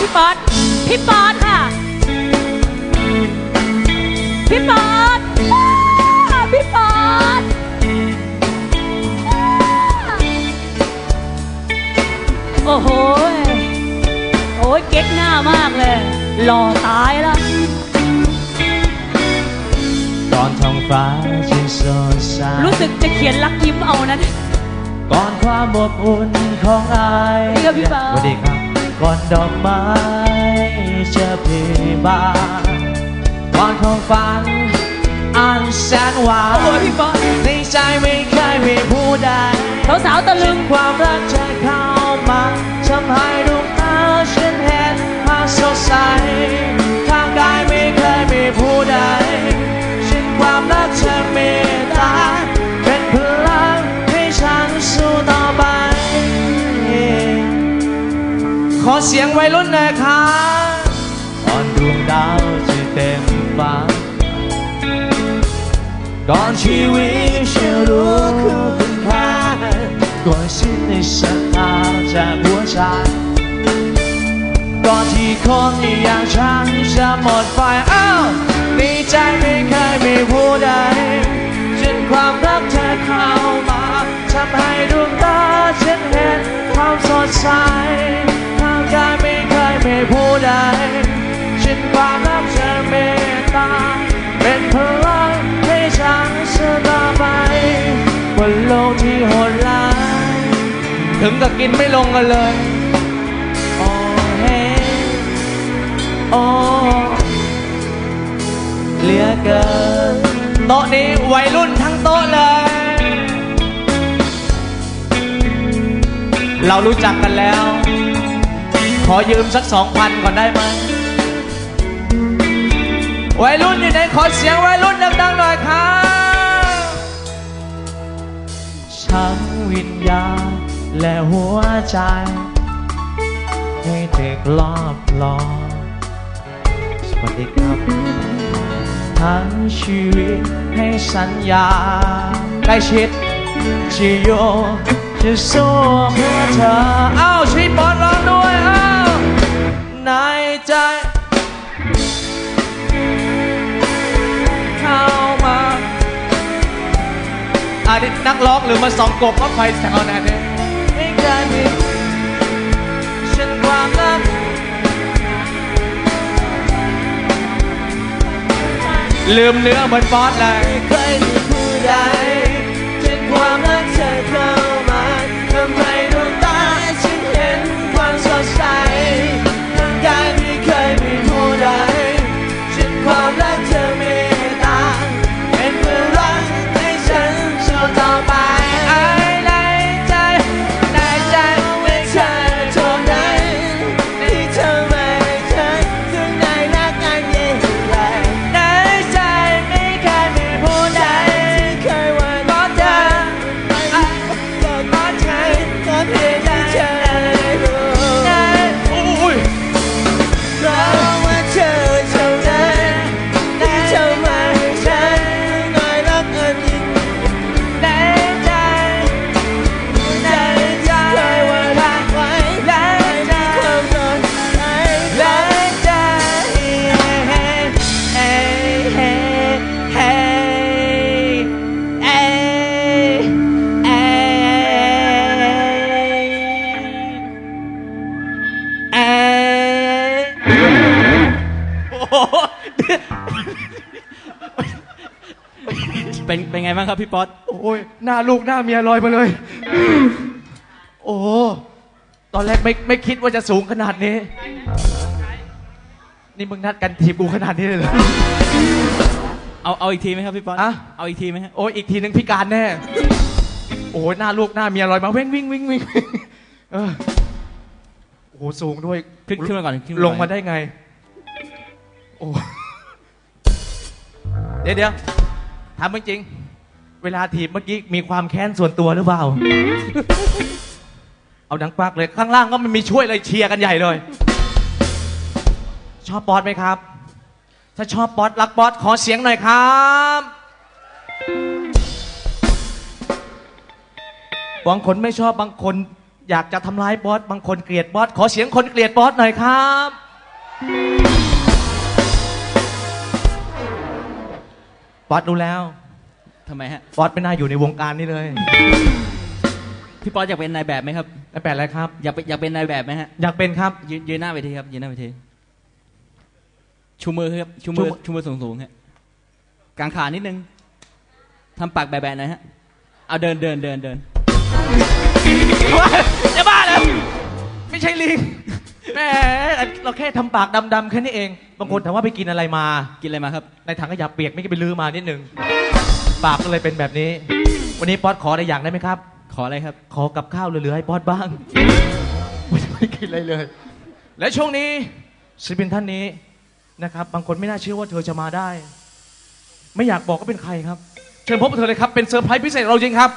พี่ป๊อตพี่ป๊อตค่ะ พี่ป๊อตอ้าพี่ป๊อตโอ้โหยโอ้ยเก๊กหน้ามากเลย หล่อตายแล้วก่อนท้องฟ้าที่สดใสรู้สึกจะเขียนรักยิ้มเอานั้น ก่อนความอบอุ่นของอายนี่ครับพี่เปาสวัสดีครับ ก่อนดอกไม้จะพลีบานก่อนของฝันอันแสนหวานโอ้ยพี่ป๊อตในใจไม่เคยมีผู้ใดสาวๆตะลึงความรักจะเข้ามาทำให้ ขอเสียงวัยรุ่นหน่อยครับก่อนดวงดาวจะเต็มฟ้า ก่อนชีวิตจะรู้คุณค่าก่อนสิ้นในศรัทธาจากหัวใจก่อนที่คนอย่างฉันจะหมดไฟอ้าวในใจไม่เคยมีผู้ใดจนความรักเธอเข้ามาทำให้ดวงตาฉันเห็นความสดใส ความรักเธอเมตตา เป็นพลังให้ฉันเสื่อต่อไปบนโลกที่โหดร้าย ถึงกับกินไม่ลงกันเลย โอ้เฮโอ้เหลือเกินโต๊ะนี้วัยรุ่นทั้งโต๊ะเลย เรารู้จักกันแล้ว ขอยืมสักสองพันก่อนได้ไหม วัยรุ่นอยู่ไหนขอเสียงวัยรุ่นดังๆหน่อยครับทั้งวิญญาณและหัวใจ ให้เด็กรอบรอสวัสดีครับทั้งชีวิตให้สัญญาใกล้ชิดจะโยจะสู้เพื่อเธอ เอ้าชีบอลร้องด้วย อันนี้นักร้องหรือมาสองกบก็ไฟแสงเอาแน่เนี่ยไม่เคยมีฉันความรักลืมเนื้อเหมือนฟอสเลยเคยมีผู้ใด เป็นเป็นไงบ้างครับพี่ป๊อตโอ้ยหน้าลูกหน้าเมียลอยมาเลย โอ้โหตอนแรกไม่ไม่คิดว่าจะสูงขนาดนี้ นี่มึงนัดกันทีมกูขนาดนี้เลยเหรอ เอาเอาอีกทีไหมครับพี่ป๊อตอะ เอาอีกทีไหมฮะโอ้ยอีกทีนึงพิการแน่ โอ้โหหน้าลูกหน้าเมียลอยมาวิ่งวิ่งวิ่งวิ่งเออโอ้โหสูงด้วย ขึ้นขึ้นมาก่อนขึ้นก่อนลงมาได้ไง โอ้เดี๋ยวเดี๋ยวถามจริง เวลาถีบเมื่อกี้มีความแค้นส่วนตัวหรือเปล่า เอาดังปักเลย ข้างล่างก็ไม่มีช่วยเลยเชียร์กันใหญ่เลย ชอบป๊อตไหมครับ ถ้าชอบป๊อตรักป๊อตขอเสียงหน่อยครับบางคนไม่ชอบบางคนอยากจะทำร้ายบอสบางคนเกลียดบอสขอเสียงคนเกลียดบอสหน่อยครับ บอสดูแล้วทำไมฮะบอสไม่น่าอยู่ในวงการนี้เลย พี่ป๊อตอยากเป็นนายแบบไหมครับไม่แปลอะไรครับ อยากเป็นอยากเป็นนายแบบไหมฮะ อยากเป็นครับ ยืนยืนหน้าเวทีครับยืนหน้าเวทีชูมือครับชูมือชูมือชูมือสูงสูงๆฮะกางขานิดนึงทำปากแบะๆหน่อยฮะเอาเดินเดินเดินเดินจะบ้าเลยไม่ใช่ลิง แหมเราแค่ทำปากดำๆแค่นี้เอง บางคนถามว่าไปกินอะไรมา กินอะไรมาครับ ในถังขยะเปียกไม่ก็ไปลื้อมานิดนึง ปากก็เลยเป็นแบบนี้ วันนี้ป๊อตขออะไรอย่างได้ไหมครับ ขออะไรครับ ขอกับข้าวเหลือๆให้ป๊อตบ้างไม่ได้ไม่กินอะไรเลย และช่วงนี้ศิลปินท่านนี้นะครับ บางคนไม่น่าเชื่อว่าเธอจะมาได้ ไม่อยากบอกก็เป็นใครครับ เชิญพบกับเธอเลยครับ เป็นเซอร์ไพรส์พิเศษเราจริงครับ